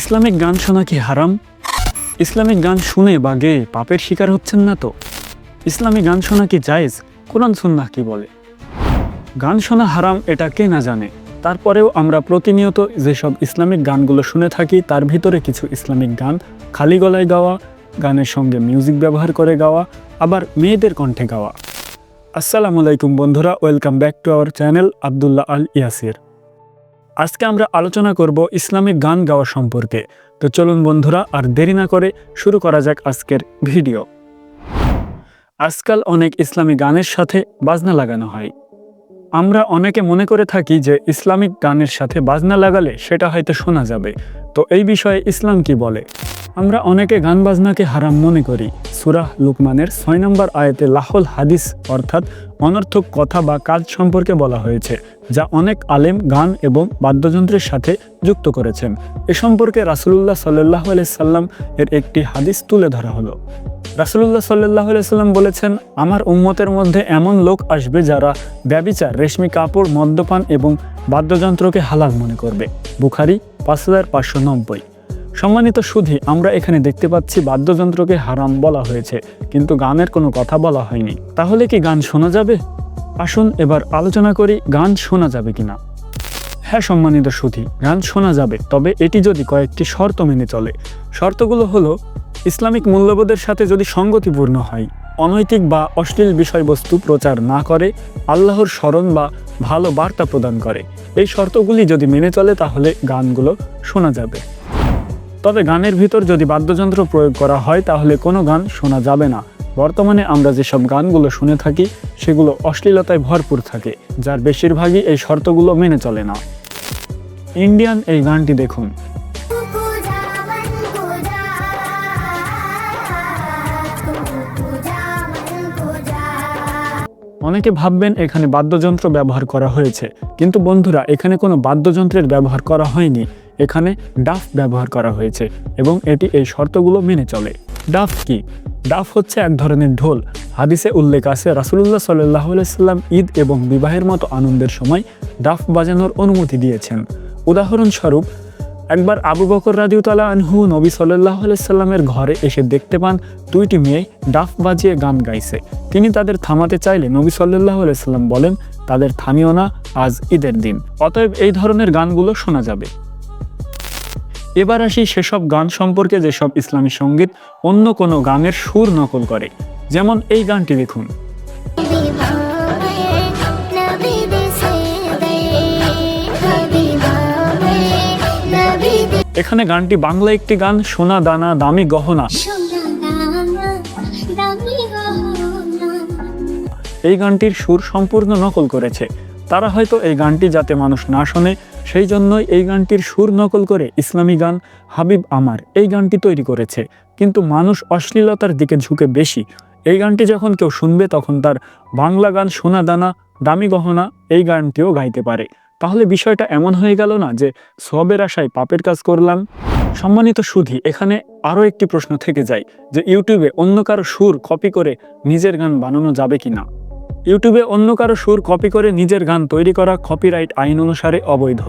Islamic গান শোনা কি হারাম? ইসলামিক গান শুনে বা গেয়ে পাপের শিকার হচ্ছেন না তো? ইসলামিক গান শোনা কি জায়েজ? কোরআন সুন্নাহ কি বলে? গান শোনা হারাম এটা কে না জানে? তারপরেও আমরা প্রতিনিয়ত যেসব ইসলামিক গানগুলো শুনে থাকি, তার ভিতরে কিছু ইসলামিক গান খালি গলায় গাওয়া, গানের সঙ্গে মিউজিক ব্যবহার করে গাওয়া, আবার মেয়েদের কণ্ঠে গাওয়া। আসসালামু আলাইকুম বন্ধুরা, welcome back to our channel Abdullah Al Yasir. আজকে আমরা আলোচনা করব ইসলামিক গান গাওয়া সম্পর্কে। তো চলুন বন্ধুরা, আর দেরি না করে শুরু করা যাক আজকের ভিডিও। আজকাল অনেক ইসলামী গানের সাথে বাজনা লাগানো হয়। আমরা অনেকে মনে করে থাকি যে ইসলামিক গানের সাথে বাজনা লাগালে সেটা হয়তো শোনা যাবে। তো এই বিষয়ে ইসলাম কি বলে? আমরা অনেকে গান বাজনাকে হারাম মনে করি। সুরাহ লুকমানের ছয় নম্বর আয়াতে লাহল হাদিস অর্থাৎ অনর্থক কথা বা কাজ সম্পর্কে বলা হয়েছে, যা অনেক আলেম গান এবং বাদ্যযন্ত্রের সাথে যুক্ত করেছেন। এ সম্পর্কে রাসুলুল্লাহ সাল্লাহ সাল্লাম এর একটি হাদিস তুলে ধরা হলো। রাসুলুল্লাহ সাল্লাহ সাল্লাম বলেছেন, আমার উম্মতের মধ্যে এমন লোক আসবে যারা ব্যবিচার, রেশমি কাপড়, মদ্যপান এবং বাদ্যযন্ত্রকে হালাল মনে করবে। বুখারি পাঁচ হাজার পাঁচশো নব্বই। সম্মানিত সুধী, আমরা এখানে দেখতে পাচ্ছি বাদ্যযন্ত্রকে হারাম বলা হয়েছে, কিন্তু গানের কোনো কথা বলা হয়নি। তাহলে কি গান শোনা যাবে? আসুন এবার আলোচনা করি, গান শোনা যাবে কিনা। হ্যাঁ সম্মানিত সুধী, গান শোনা যাবে, তবে এটি যদি কয়েকটি শর্ত মেনে চলে। শর্তগুলো হলো, ইসলামিক মূল্যবোধের সাথে যদি সঙ্গতিপূর্ণ হয়, অনৈতিক বা অশ্লীল বিষয়বস্তু প্রচার না করে, আল্লাহর স্মরণ বা ভালো বার্তা প্রদান করে। এই শর্তগুলি যদি মেনে চলে, তাহলে গানগুলো শোনা যাবে। তবে গানের ভিতর যদি বাদ্যযন্ত্র প্রয়োগ করা হয়, তাহলে কোনো গান শোনা যাবে না। বর্তমানে আমরা যেসব গানগুলো শুনে থাকি, সেগুলো অশ্লীলতায় ভরপুর থাকে, যার বেশিরভাগই এই শর্তগুলো মেনে চলে না। ইন্ডিয়ান এই গানটি দেখুন। অনেকে ভাববেন এখানে বাদ্যযন্ত্র ব্যবহার করা হয়েছে, কিন্তু বন্ধুরা, এখানে কোনো বাদ্যযন্ত্রের ব্যবহার করা হয়নি। এখানে ডাফ ব্যবহার করা হয়েছে এবং এটি এই শর্তগুলো মেনে চলে। ডাফ কি? ডাফ হচ্ছে এক ধরনের ঢোল। হাদিসে উল্লেখ আছে, রাসুলুল্লাহ সাল্লাহ সাল্লাম ঈদ এবং বিবাহের মতো আনন্দের সময় ডাফ বাজানোর অনুমতি দিয়েছেন। উদাহরণস্বরূপ, একবার আবু বকর রাদিউতালা আনহু নবী সাল্লাহ সাল্লামের ঘরে এসে দেখতে পান দুইটি মেয়ে ডাফ বাজিয়ে গান গাইছে। তিনি তাদের থামাতে চাইলে নবী সাল্লাহ সাল্লাম বলেন, তাদের থামিও না, আজ ঈদের দিন। অতএব এই ধরনের গানগুলো শোনা যাবে। এবার আসি সেসব গান সম্পর্কে যেসব ইসলামী সংগীত অন্য কোনো গানের সুর নকল করে। যেমন এই গানটি দেখুন এখানে গানটি বাংলা একটি গান, সোনা দানা, দামি গহনা। এই গানটির সুর সম্পূর্ণ নকল করেছে। তারা হয়তো এই গানটি যাতে মানুষ না শোনে, সেই জন্যই এই গানটির সুর নকল করে ইসলামী গান হাবিব আমার এই গানটি তৈরি করেছে। কিন্তু মানুষ অশ্লীলতার দিকে ঝুঁকে বেশি। এই গানটি যখন কেউ শুনবে, তখন তার বাংলা গান সোনা দানা, দামি গহনা এই গানটিও গাইতে পারে। তাহলে বিষয়টা এমন হয়ে গেল না যে সবের আশায় পাপের কাজ করলাম? সম্মানিত সুধী, এখানে আরও একটি প্রশ্ন থেকে যায় যে, ইউটিউবে অন্য কারও সুর কপি করে নিজের গান বানানো যাবে কি না ইউটিউবে অন্য কারও সুর কপি করে নিজের গান তৈরি করা কপিরাইট আইন অনুসারে অবৈধ।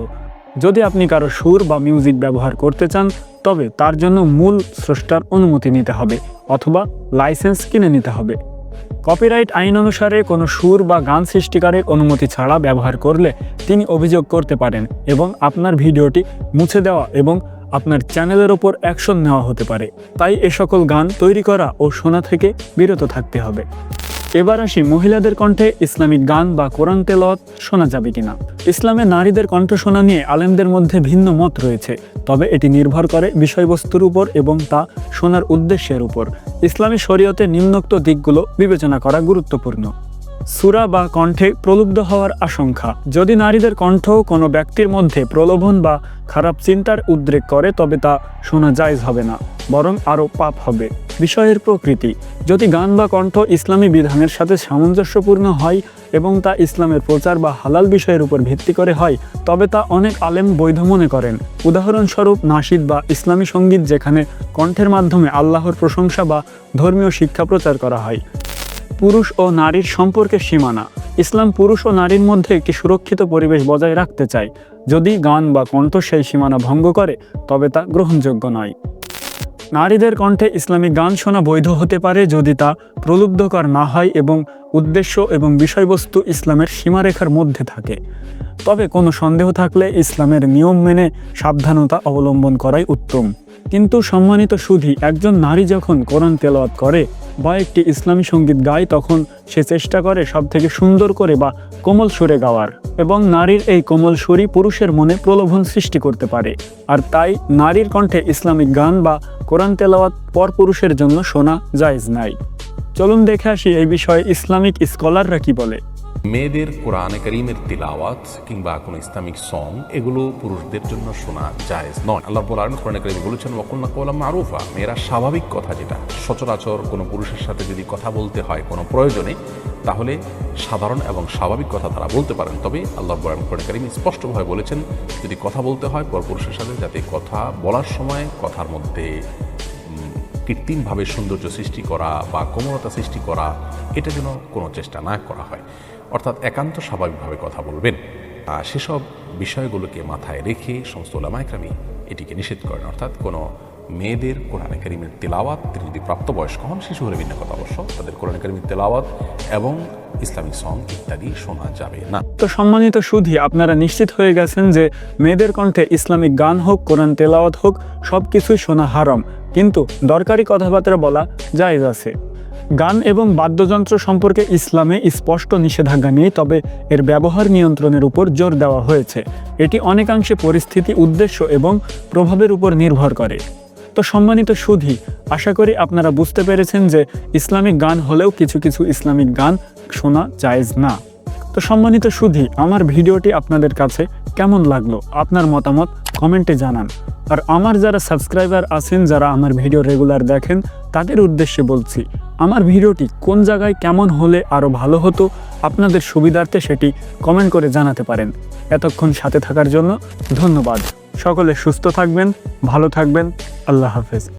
যদি আপনি কারও সুর বা মিউজিক ব্যবহার করতে চান, তবে তার জন্য মূল স্রষ্টার অনুমতি নিতে হবে, অথবা লাইসেন্স কিনে নিতে হবে। কপিরাইট আইন অনুসারে কোনো সুর বা গান সৃষ্টিকারের অনুমতি ছাড়া ব্যবহার করলে তিনি অভিযোগ করতে পারেন এবং আপনার ভিডিওটি মুছে দেওয়া এবং আপনার চ্যানেলের ওপর অ্যাকশন নেওয়া হতে পারে। তাই এ সকল গান তৈরি করা ও শোনা থেকে বিরত থাকতে হবে। এবার আসি মহিলাদের কণ্ঠে ইসলামিক গান বা কোরআন তেলত শোনা যাবে কিনা। ইসলামে নারীদের কণ্ঠ শোনা নিয়ে আলেমদের মধ্যে ভিন্ন মত রয়েছে, তবে এটি নির্ভর করে বিষয়বস্তুর উপর এবং তা শোনার উদ্দেশ্যের উপর। ইসলামী শরীয়তে নিম্নোক্ত দিকগুলো বিবেচনা করা গুরুত্বপূর্ণ। সুরা বা কণ্ঠে প্রলুব্ধ হওয়ার আশঙ্কা। যদি নারীদের কণ্ঠ কোনো ব্যক্তির মধ্যে প্রলোভন বা খারাপ চিন্তার উদ্রেক করে, তবে তা শোনা জায়জ হবে না, বরং আরও পাপ হবে। বিষয়ের প্রকৃতি, যদি গান বা কণ্ঠ ইসলামী বিধানের সাথে সামঞ্জস্যপূর্ণ হয় এবং তা ইসলামের প্রচার বা হালাল বিষয়ের উপর ভিত্তি করে হয়, তবে তা অনেক আলেম বৈধ মনে করেন। উদাহরণস্বরূপ নাসিদ বা ইসলামী সংগীত যেখানে কণ্ঠের মাধ্যমে আল্লাহর প্রশংসা বা ধর্মীয় শিক্ষা প্রচার করা হয়। পুরুষ ও নারীর সম্পর্কের সীমানা। ইসলাম পুরুষ ও নারীর মধ্যে একটি সুরক্ষিত পরিবেশ বজায় রাখতে চায়। যদি গান বা কণ্ঠ সেই সীমানা ভঙ্গ করে, তবে তা গ্রহণযোগ্য নয়। নারীদের কণ্ঠে ইসলামিক গান শোনা বৈধ হতে পারে যদি তা প্রলুব্ধকর না হয় এবং উদ্দেশ্য এবং বিষয়বস্তু ইসলামের সীমারেখার মধ্যে থাকে। তবে কোনো সন্দেহ থাকলে ইসলামের নিয়ম মেনে সাবধানতা অবলম্বন করাই উত্তম। কিন্তু সম্মানিত সুধী, একজন নারী যখন কোরআন তেলাওয়াত করে বা একটি ইসলামী সংগীত গায়, তখন সে চেষ্টা করে সব থেকে সুন্দর করে বা কোমল সুরে গাওয়ার এবং নারীর এই কোমল সুরই পুরুষের মনে প্রলোভন সৃষ্টি করতে পারে। আর তাই নারীর কণ্ঠে ইসলামিক গান বা কোরআন তেলাওয়াত পর পুরুষের জন্য শোনা জায়েজ নাই। চলুন দেখে আসি এই বিষয়ে ইসলামিক স্কলাররা কি বলে। মেয়েদের কোরআনে করিমের তিলাওয়াত কিংবা কোনো ইসলামিক সং এগুলো পুরুষদের জন্য শোনা জায়েজ নয়। আল্লাহ আলম কোরআনে করিম বলেছেন ওকুল্লা কৌলাম মারুফা। মেয়েরা স্বাভাবিক কথা যেটা, সচরাচর কোনো পুরুষের সাথে যদি কথা বলতে হয় কোনো প্রয়োজনে, তাহলে সাধারণ এবং স্বাভাবিক কথা তারা বলতে পারেন। তবে আল্লাহ আলম কোরআনে করিম স্পষ্টভাবে বলেছেন, যদি কথা বলতে হয় পর পুরুষের সাথে, যাতে কথা বলার সময় কথার মধ্যে কৃত্রিমভাবে সৌন্দর্য সৃষ্টি করা বা কোমলতা সৃষ্টি করা, এটা যেন কোনো চেষ্টা না করা হয়। অর্থাৎ একান্ত স্বাভাবিকভাবে কথা বলবেন। সেসব বিষয়গুলোকে মাথায় রেখে সমস্ত ওলামাইক্রামী এটিকে নিষেধ করেন। অর্থাৎ কোনো মেয়েদের কোরআনে কারিমের তেলাওয়াত, তিনি যদি প্রাপ্তবয়স্ক হন শিশু হলে ভিন্ন কথা অবশ্য, তাদের কোরআনে কারিমের তেলাওয়াত এবং ইসলামিক সং ইত্যাদি শোনা যাবে না। তো সম্মানিত সুধি, আপনারা নিশ্চিত হয়ে গেছেন যে মেয়েদের কণ্ঠে ইসলামিক গান হোক, কোরআন তেলাওয়াত হোক সব কিছুই শোনা হারাম। কিন্তু দরকারি কথাবার্তা বলা জায়েজ আছে। গান এবং বাদ্যযন্ত্র সম্পর্কে ইসলামে স্পষ্ট নিষেধাজ্ঞা নেই, তবে এর ব্যবহার নিয়ন্ত্রণের উপর জোর দেওয়া হয়েছে। এটি অনেকাংশে পরিস্থিতি, উদ্দেশ্য এবং প্রভাবের উপর নির্ভর করে। তো সম্মানিত সুধি, আশা করি আপনারা বুঝতে পেরেছেন যে ইসলামিক গান হলেও কিছু কিছু ইসলামিক গান শোনা জায়েজ না। তো সম্মানিত সুধি, আমার ভিডিওটি আপনাদের কাছে কেমন লাগল? আপনার মতামত কমেন্টে জানান। আর আমার যারা সাবস্ক্রাইবার আছেন, যারা আমার ভিডিও রেগুলার দেখেন, তাদের উদ্দেশ্যে বলছি আমার ভিডিওটি কোন জায়গায় কেমন হলে আরও ভালো হতো, আপনাদের সুবিধার্থে সেটি কমেন্ট করে জানাতে পারেন। এতক্ষণ সাথে থাকার জন্য ধন্যবাদ। সকলে সুস্থ থাকবেন, ভালো থাকবেন। আল্লাহ হাফেজ।